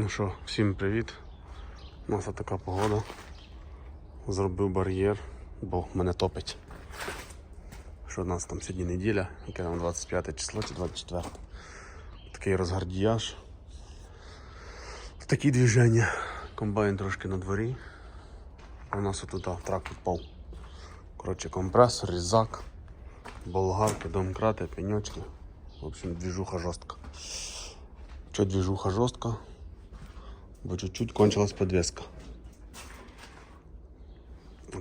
Ну що, всім привіт. У нас така погода. Зробив бар'єр, бо мене топить. Що у нас там сьогодні неділя, яке там 25 число чи 24. Такий розгардіяж. Такі движення. Комбайн трошки на дворі. У нас отут а, трак впав. Коротше, компресор, різак, болгарки, домкрати, пеньочки. В общем, движуха жорстка. Че движуха жорстка? Бо чуть-чуть кончилась подвеска.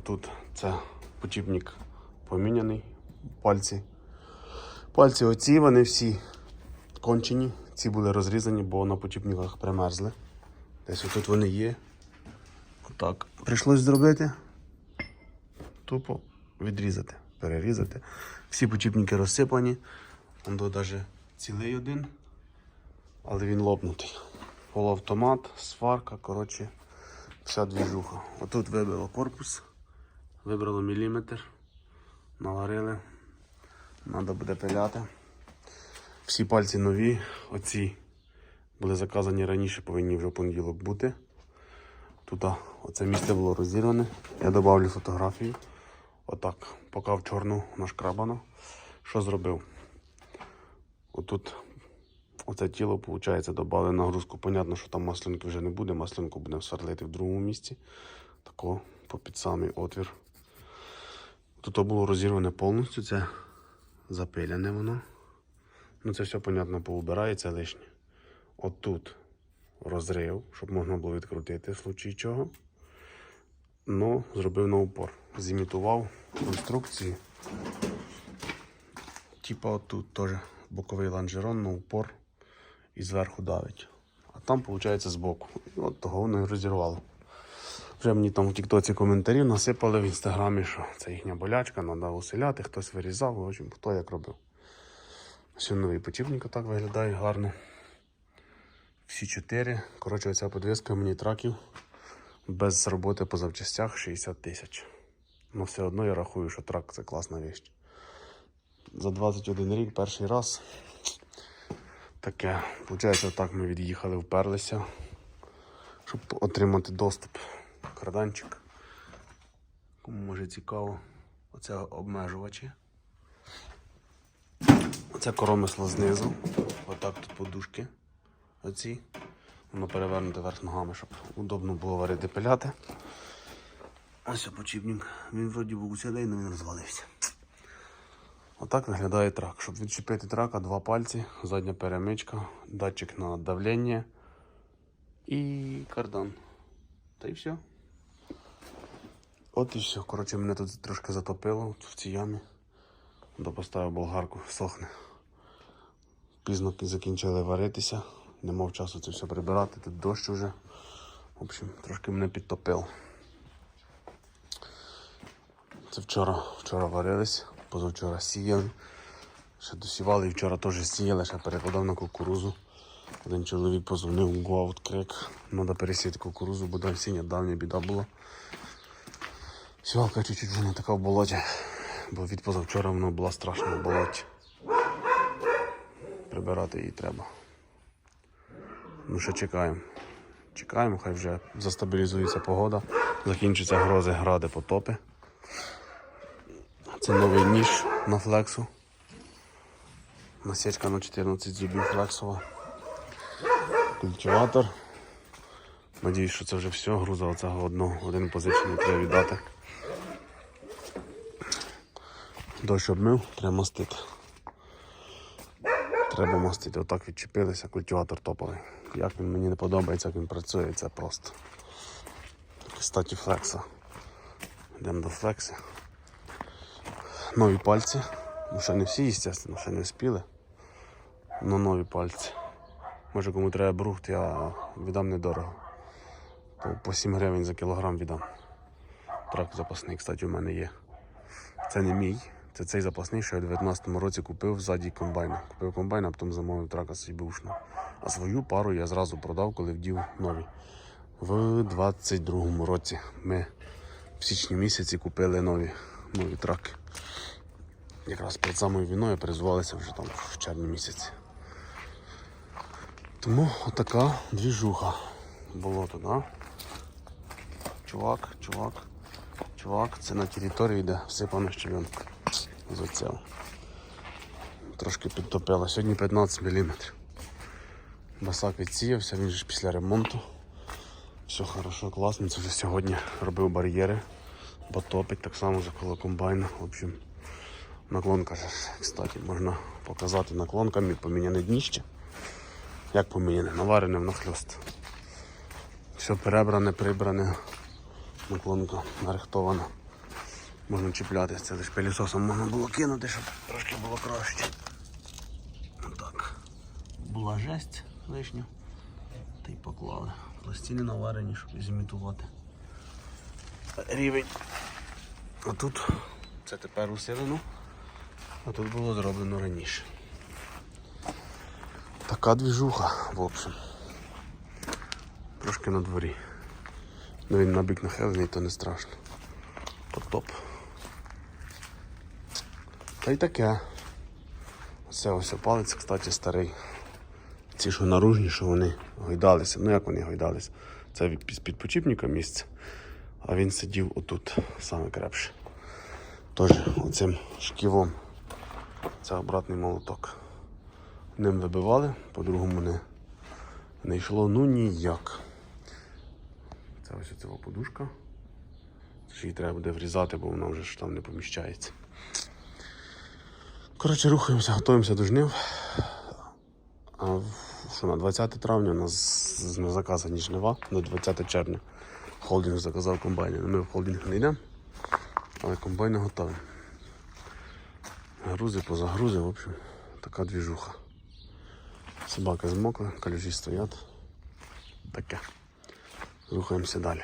Тут це почіпник поміняний. Пальці. Пальці оці, вони всі кончені. Ці були розрізані, бо на почіпниках примерзли. Десь отут вони є. Отак. Прийшлось зробити. Тупо відрізати, перерізати. Всі почіпники розсипані. Навіть цілий один, але він лопнутий. Полуавтомат, сварка, коротше, вся двіжуха. Отут вибило корпус, вибрало міліметр, наварили. Треба буде пиляти. Всі пальці нові, оці були заказані раніше, повинні вже в понеділок бути. Тут оце місце було розірване. Я додавлю фотографію. Отак, поки в чорну нашкрабано. Що зробив? Отут оце тіло, виходить, додали нагрузку. Понятно, що там маслинки вже не буде, маслинку будемо сверлити в другому місці. Тако, по під самий отвір. Тут було розірване повністю, це запиляне воно. Ну це все, понятно, поубирається лишнє. Отут розрив, щоб можна було відкрутити в случаї чого. Ну, зробив на упор. Зімітував конструкції. Типа отут теж боковий лонжерон на упор і зверху давить. А там, виходить, збоку. От того воно і розірвало. Вже мені там в Тіктоці коментарів насипали в інстаграмі, що це їхня болячка, треба усиляти, хтось вирізав, в общем, хто як робив. Ось новий почіпник так виглядає гарно. Всі чотири. Коротше, оця подвіска мені траків без роботи по запчастях 60 тисяч. Ну все одно я рахую, що трак це класна річ. За 21 рік перший раз. Таке. Получається, отак ми від'їхали, вперлися, щоб отримати доступ. Карданчик. Кому може цікаво. Оце обмежувачі. Оце коромисло знизу. Отак тут подушки. Оці. Воно перевернуте верх ногами, щоб удобно було варити пиляти. Ось почіпник. Він вроді був уцілий, але він розвалився. Отак виглядає трак. Щоб відчепити трака, два пальці, задня перемичка, датчик на давлення і кардан. Та й все. От і все. Коротше, мене тут трошки затопило в цій ямі. Допоставив болгарку, сохне. Пізно закінчили варитися. Не мав часу це все прибирати, тут дощ уже. В общем, трошки мене підтопило. Це вчора, вчора варились, позавчора сіяли. Ще досівали і вчора теж сіяли, ще перекладав на кукурузу. Один чоловік позвонив, гуав крик. Треба пересіяти кукурузу, бо далі сіння давня біда була. Сівалка чуть-чуть вже не така в болоті, бо від позавчора вона була страшна в болоті. Прибирати її треба. Ну що чекаємо. Чекаємо, хай вже застабілізується погода, закінчаться грози, гради, потопи. Це новий ніж на флексу. Насічка на 14 зубів флексова. Культиватор. Надіюсь, що це вже все. Груза оцього одного, один позичений треба віддати. Дощ обмив, треба мастити. Треба мастити. Отак відчепилися, культиватор топовий. Як він мені не подобається, як він працює, це просто. Кстати, флекса. Йдемо до флекси. Нові пальці. Ну, ще не всі, звісно, ще не вспіли. Но нові пальці. Може кому треба брухт, я віддам недорого. По, по 7 гривень за кілограм віддам. Трак запасний, кстати, у мене є. Це не мій. Це цей запасний, що я у 19-му році купив ззаді комбайна. Купив комбайн, а потім замовив трака собі бушну. А свою пару я зразу продав, коли вдів нові. В 22-му році ми в січні місяці купили нові, нові траки. Якраз перед самою війною перезувалися вже там в червні місяці. Тому отака двіжуха. Болото, да? Чувак, чувак, чувак, це на території, де всипана щебенка. З оцього. Трошки підтопила. Сьогодні 15 мм. Басак відсіявся, він же ж після ремонту. Все хорошо, класно. Це вже сьогодні робив бар'єри, бо топить так само вже коло комбайна. В общем, наклонка ж, кстати, можна показати наклонками поміняне дніще. Як поміняне? Наварене внахльост. Все перебране, прибране, наклонка нарихтована. Можна чіпляти, це лише пилісосом можна було кинути, щоб трошки було краще. Отак. Була жесть лишня. Та й поклали. Пластини наварені, щоб зімітувати рівень. А тут це тепер усилено, а тут було зроблено раніше. Така двіжуха, в общем. Трошки на дворі. Ну він на бік нахилений, то не страшно. Потоп. Та й таке. Оце ось палець, кстати, старий. Ці, що наружні, що вони гойдалися. Ну як вони гойдалися? Це з підпочіпника місце. А він сидів отут, саме крепше. Тож оцим шківом. Це обратний молоток. Ним вибивали, по-другому не, не йшло ну ніяк. Це ось оця подушка. Це ж її треба буде врізати, бо вона вже ж там не поміщається. Коротше, рухаємося, готуємося до жнив. А що на 20 травня у нас з- заказані жнива на 20 червня. Холдинг заказав комбайни. Ми в холдинг не йдемо, але комбайни готові. Грузи позагрузи, в общем, така двіжуха. Собака змокла, калюжі стоять. Таке. Рухаємося далі.